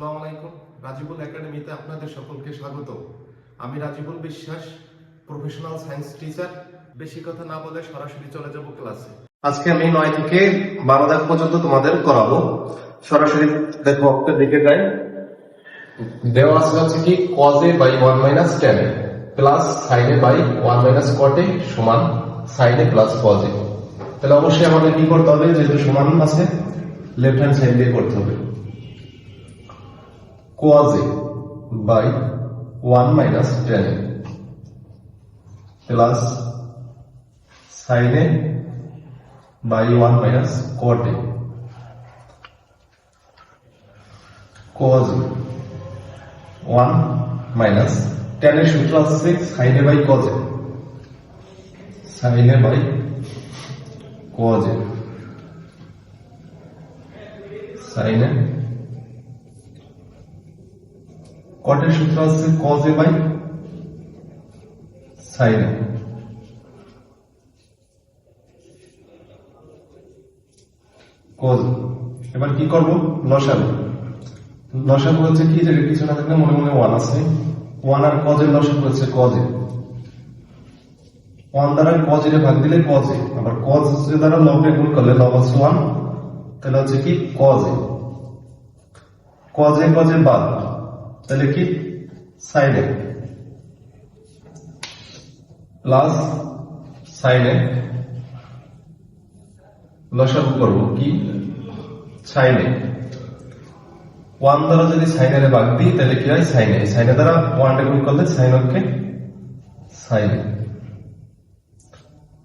আসসালামু আলাইকুম। রাজিবুল একাডেমিতে আপনাদের সকলকে স্বাগত। আমি রাজিবুল বিশ্বাস, প্রফেশনাল সায়েন্স টিচার। বেশি কথা না বলে সরাসরি চলে যাব ক্লাসে। আজকে আমি নয় থেকে বারো দাগ পর্যন্ত তোমাদের করাবো। সরাসরি দেখো, অক্ষের দিকে যাই। দেওয়া আছে হচ্ছে কি cos A by one minus tan plus sine A by one minus cot A সমান সাইনে প্লাস কজে তাহলে অবশ্যই আমাদের কি করতে হবে? যেহেতু সমান আছে লেফট হ্যান্ড সাইড দিয়ে করতে হবে। কোয়াজে by one minus tan plus সাইনে by one minus কটে কোয়াজে one minus টেনের সূত্র আসছে সাইনে বাই কজে সাইনে বাই কজে সাইনে কটের সূত্র হচ্ছে কজে বাই সাইনে কজ এবার কি করব? লসাগু। লসাগু হচ্ছে কি? যে কিছু না থাকলে মনে মনে ওয়ান আছে। ওয়ান আর কজের লসাগু হচ্ছে কজে ওয়ান দ্বারা কজের ভাগ দিলে কজে আবার কজ দ্বারা লবে গুণ করলে লব হচ্ছে ওয়ান তাহলে হচ্ছে কি? কজে কজে কজে বাদ। তাহলে কি? সাইডে প্লাস সাইডে লসাগু করব কি? সাইনে ওয়ান দ্বারা যদি সাইনের ভাগ দিই, তাহলে কি হয়? সাইনে সাইনে দ্বারা ওয়ান গুণ করলে সাইন অক্ষে সাইনে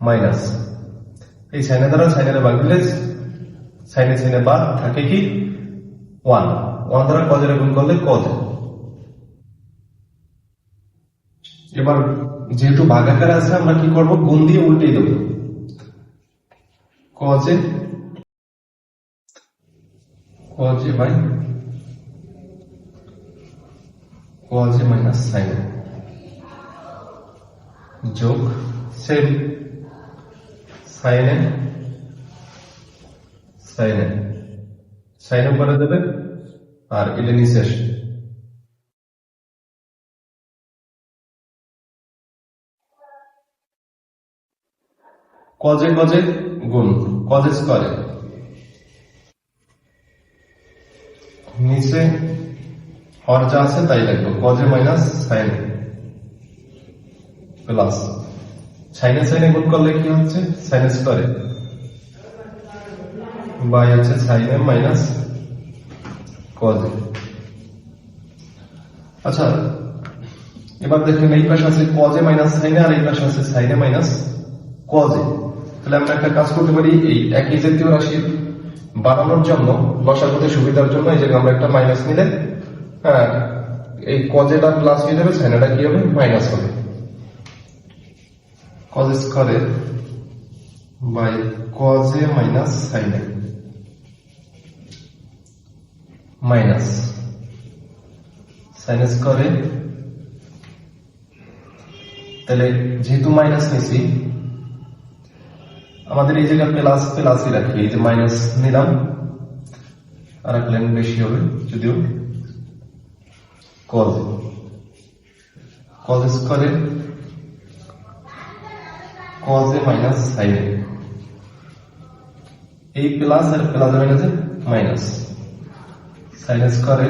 মাইনাস। এই সাইনে দ্বারা সাইনের ভাগ দিলে সাইনে সাইনে বাদ থাকে কি? ওয়ান। ওয়ান দ্বারা কজের গুণ করলে কজ এবার যেহেতু ভাগাকার আছে, আমরা কি করব? গুণ দিয়ে উল্টে দেব। Cos A cos A by cos A minus sine? যোগ same. Sine A sine A sine A করে দেবে, আর এটা কজে কজে গুণ কজে স্কোয়ারে নিচে হর যা আছে তাই লাগবে কজে মাইনাস সাইন প্লাস সাইনে সাইনে গুণ করলে কি হচ্ছে? সাইনে স্কোয়ারে বাই হচ্ছে সাইনে মাইনাস কজে আচ্ছা এবার দেখেন এই পাশে আছে কজে মাইনাস সাইনে আর এই পাশে আছে সাইনে মাইনাস কজে তাহলে আমরা একটা কাজ করতে পারি, এই একই জাতীয় রাশি বানানোর জন্য করতে সুবিধার জন্য, এই জায়গায় আমরা একটা মাইনাস নিলে হ্যাঁ এই কজেটা প্লাস হয়ে যাবে সাইনেটা কি হবে মাইনাস হবে। Cos square A by cos A minus sine A minus sine square A তাহলে যেহেতু মাইনাস নিছি আমাদের এই জায়গায় প্লাস প্লাসই রাখি। এই যে মাইনাস নিলাম লাইন বেশি হবে, যদিও কজ কজ স্কোয়ারে cos A minus sine A এই প্লাস আর প্লাস মাইনাসে মাইনাস সাইন স্কোয়ারে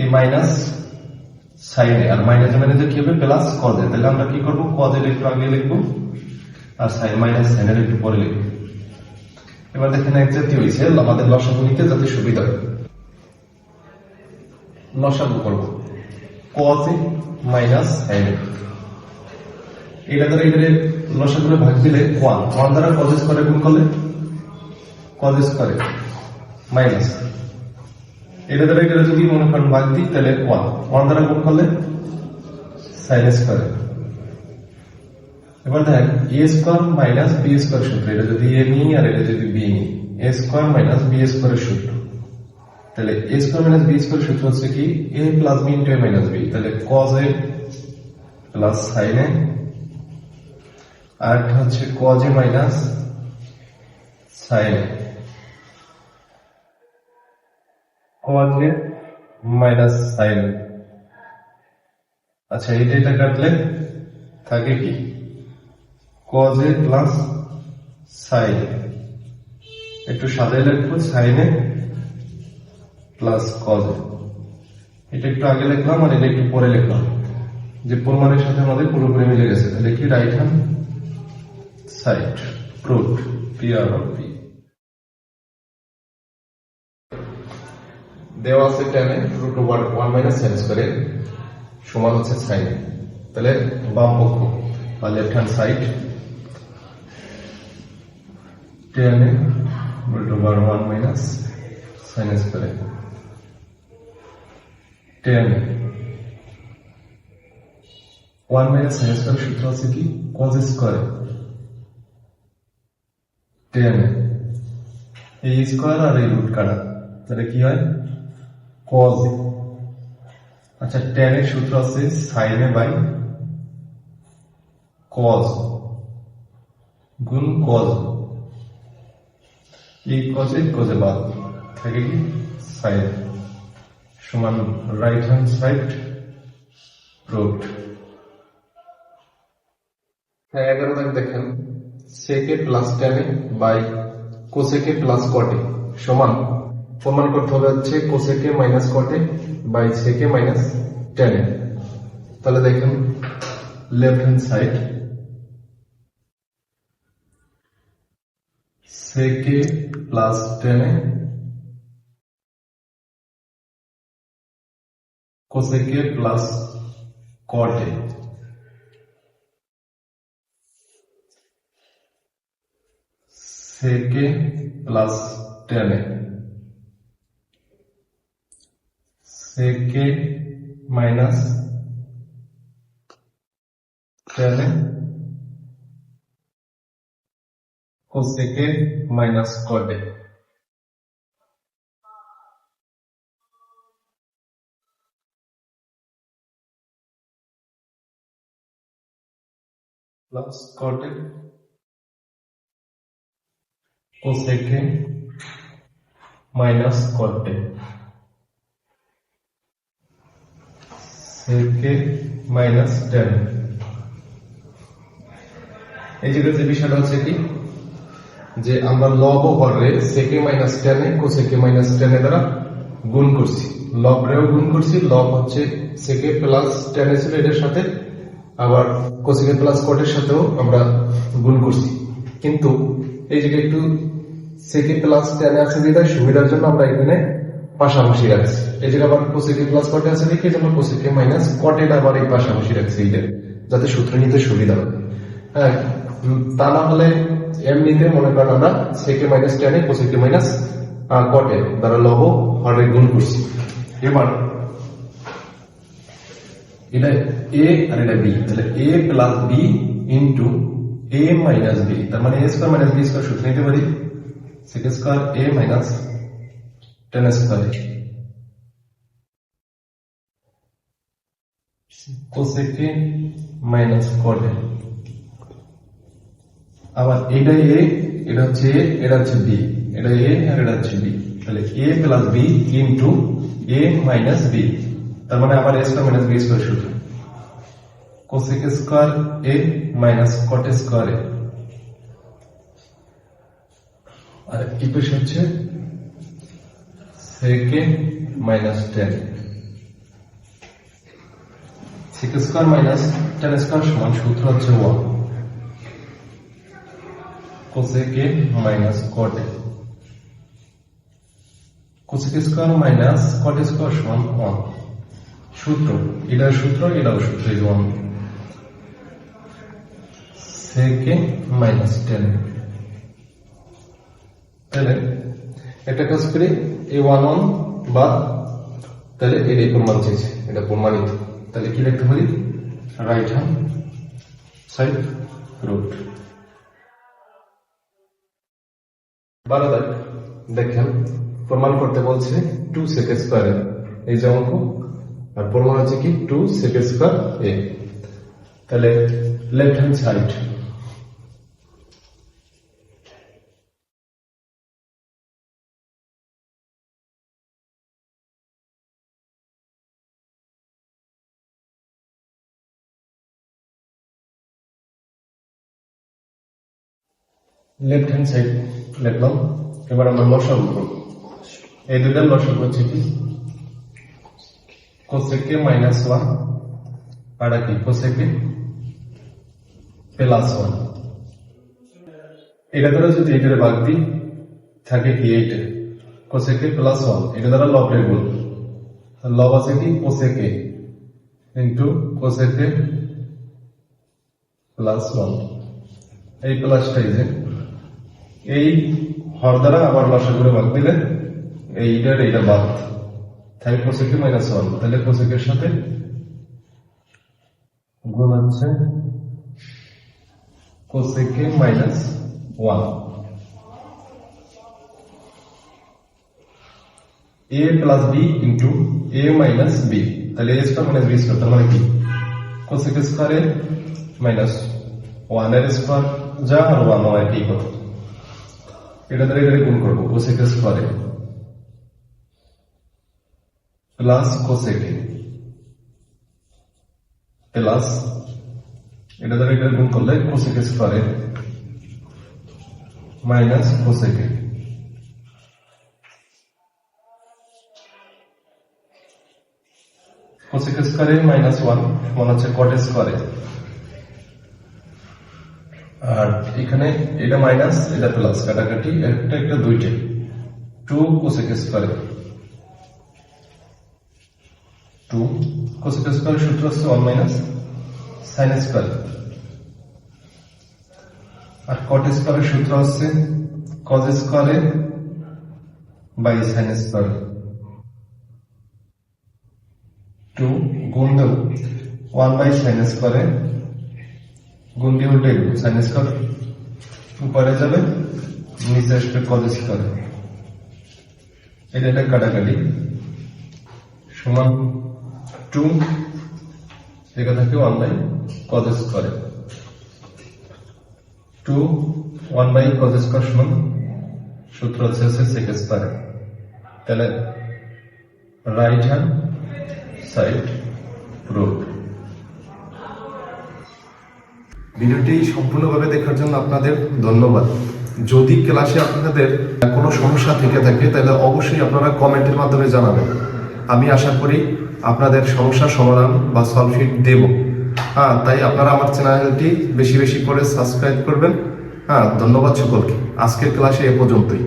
এই মাইনাস সাইনে আর মাইনাস মাইনাসে কি হবে? প্লাস কজে তাহলে আমরা কি করব? কজের একটু আগে লিখব আর সাইন মাইনাস সাইনের একটু পরে লিখব। এবার দেখেন এক জাতীয় হয়েছে। আমাদের লসাগু নিতে যাতে সুবিধা হয়। লসাগু করব। কজে মাইনাস সাইনে এটা দ্বারা এখানে লসাগুলো ভাগ দিলে ওয়ান ওয়ান দ্বারা কজ স্কোয়ারে গুণ করলে? কজ স্কোয়ারে মাইনাস এটা দ্বারা এটা যদি মনে করেন ভাগ দিই তাহলে ওয়ান ওয়ান দ্বারা গুণ করলে সাইন স্কোয়ারে এবার দেখেন A square minus B square সূত্র, এটা যদি এ নিই আর এটা যদি বি নিই এ স্কোয়ার মাইনাস বি স্কোয়ারের সূত্র। তাহলে A square minus B square সূত্র হচ্ছে কি? A plus B into A minus B তাহলে cos A plus sine A আর হচ্ছে cos A minus sine A A minus sine আচ্ছা এটা এটা কাটলে থাকে কি? কজ প্লাস সাইন একটু সাজাই লিখব সাইনে প্লাস কজ এটা একটু আগে লিখলাম আর এটা একটু পরে লিখলাম। যে প্রমাণের সাথে আমাদের পুরোপুরি মিলে গেছে। তাহলে কি right hand side proof P R P দেওয়া আছে tan A root over one minus sine স্কোয়ারের সমান হচ্ছে সাইন তাহলে বাম পক্ষ বা left hand side tan root over one minus sine square tan one minus sine square সূত্র আছে কি? কজ স্কোয়ার টেন এই স্কোয়ার আর এই রুট কাটা। তাহলে কি হয়? কজ আচ্ছা টেন এর সূত্র আছে সাইনে বাই কজ গুণ কজ এই কজে কজে বাদ থাকে কি? সাইড সমান রাইট হ্যান্ড সাইড রুট হ্যাঁ এগারো দাগ দেখেন সেকে প্লাস টেনে বাই কোসেকে প্লাস কটে সমান প্রমাণ করতে হবে হচ্ছে কোসেকে মাইনাস কটে বাই সেকে মাইনাস টেনে তাহলে দেখেন লেফট হ্যান্ড সাইড সেকে প্লাস টেনে কোসেকে প্লাস কটে সেকে প্লাস টেনে সেকে মাইনাস টেনে কোসেকে মাইনাস কটে প্লাস কটে কোসেকে মাইনাস কটে সেকে মাইনাস টেন এই জায়গায় যে বিষয়টা হচ্ছে কি? যে আমরা লব ও হরে সেকে মাইনাস টেনে কোসেকে মাইনাস টেনে দ্বারা গুণ করছি। লব রেও গুণ করছি লব হচ্ছে সেকে প্লাস টেনে ছিল এটার সাথে, আবার কোসেকে প্লাস কোটের সাথেও আমরা গুণ করছি। কিন্তু এই জায়গায় একটু সেকে প্লাস টেনে আছে যেটা সুবিধার জন্য আমরা এখানে পাশাপাশি রাখছি। এই আবার কোসেকে প্লাস কটে আছে দেখি জন্য কোসেকে মাইনাস কটেটা আবার এই পাশাপাশি রাখছি এইটা যাতে সূত্র নিতে সুবিধা হয়। হ্যাঁ তা না হলে এমনিতে মনে করেন আমরা সেকে মাইনাস টেনে কোসেকে মাইনাস কটে দ্বারা লব হরে গুণ করছি। এবার, এটা এ আর এটা বি তাহলে A plus B into A minus B তার মানে A square minus B square সূত্র নিতে পারি। Sec square A minus tan square cosec A minus cot A আবার এটা এ এটা হচ্ছে এ এটা হচ্ছে বি এটা এ আর এটা হচ্ছে বি তাহলে A plus B into A minus B তার মানে আবার A square minus B square সূত্র cosec square A minus cot square A R equation হচ্ছে sec A minus tan sec square minus tan square সমান সূত্র হচ্ছে one cosec A minus cot A cosec square minus cot square সমান one সূত্র, এটার সূত্র এটাও সূত্র ওয়ান সেকে মাইনাস টেন তাহলে একটা কাজ করি এই ওয়ান ওয়ান বা তাহলে এটাই প্রমাণ চেয়েছে এটা প্রমাণিত। তাহলে কি লিখতে পারি? রাইট হ্যান্ড সাইড রুট বারো দাগ দেখেন, প্রমাণ করতে বলছে টু সেক স্কোয়ারে এই যে অঙ্ক, আর প্রমাণ হচ্ছে কি টু সেক স্কোয়ার এ। তাহলে left hand side left hand side লিখলাম এবার আমরা লসাগু করব এই দুটার লসাগু হচ্ছে কি? কোসেকে মাইনাস ওয়ান আর কি? কোসেকে প্লাস ওয়ান এটা দ্বারা যদি এটার ভাগ দিই, থাকে কি এইটা? কোসেকে প্লাস ওয়ান এটা দ্বারা লবের গুণ। লব আছে কি? Cosec A into cosec A plus one এই প্লাসটাই যে এই হর দ্বারা আবার লসা করে ভাগ দিলে এইটার এইটা বাদ। তাই কোসেকে মাইনাস ওয়ান তাহলে কোসেকের সাথে গুণ হচ্ছে cosec A minus one A plus B into A minus B তাহলে A square minus B square তার মানে কি? কোসেক স্কোয়ারে মাইনাস ওয়ানের স্কোয়ার যা আর ওয়ান ওয়ান একই কথা এটা দ্বারা এটা গুণ করব কোসেক স্কোয়ারে প্লাস কোসেকে প্লাস এটা দ্বারা গুণ করলে cosec square A minus cosec A cosec square A minus one মনে হচ্ছে কট স্কোয়ারে আর এখানে এটা মাইনাস এটা প্লাস কাটাকাটি, একটা একটা দুইটা। Two cosec square A two cosec স্কোয়ারের সূত্র হচ্ছে ওয়ান মাইনাস সাইন স্কোয়ার আর কট স্কোয়ারের সূত্র হচ্ছে cause square A by sine square two গুণ দেব ওয়ান বাই সাইন স্কোয়ারে গুণ দিয়ে উল্টে সাইন স্কোয়ার উপরে যাবে, নিচে আসবে কজ স্কোয়ার এটা একটা কাটাকাটি। সমান টু এখান থেকে one by cos square A two one by cos square সমান। সূত্র হচ্ছে হচ্ছে সেক স্কোয়ারে তাহলে রাইট হ্যান্ড সাইড প্রুফ ভিডিওটি সম্পূর্ণভাবে দেখার জন্য আপনাদের ধন্যবাদ। যদি ক্লাসে আপনাদের কোনো সমস্যা থেকে থাকে, তাহলে অবশ্যই আপনারা কমেন্টের মাধ্যমে জানাবেন। আমি আশা করি আপনাদের সমস্যা সমাধান বা সলফিট দেব। হ্যাঁ তাই আপনারা আমার চ্যানেলটি বেশি বেশি করে সাবস্ক্রাইব করবেন। হ্যাঁ ধন্যবাদ সকলকে। আজকের ক্লাসে এ পর্যন্তই।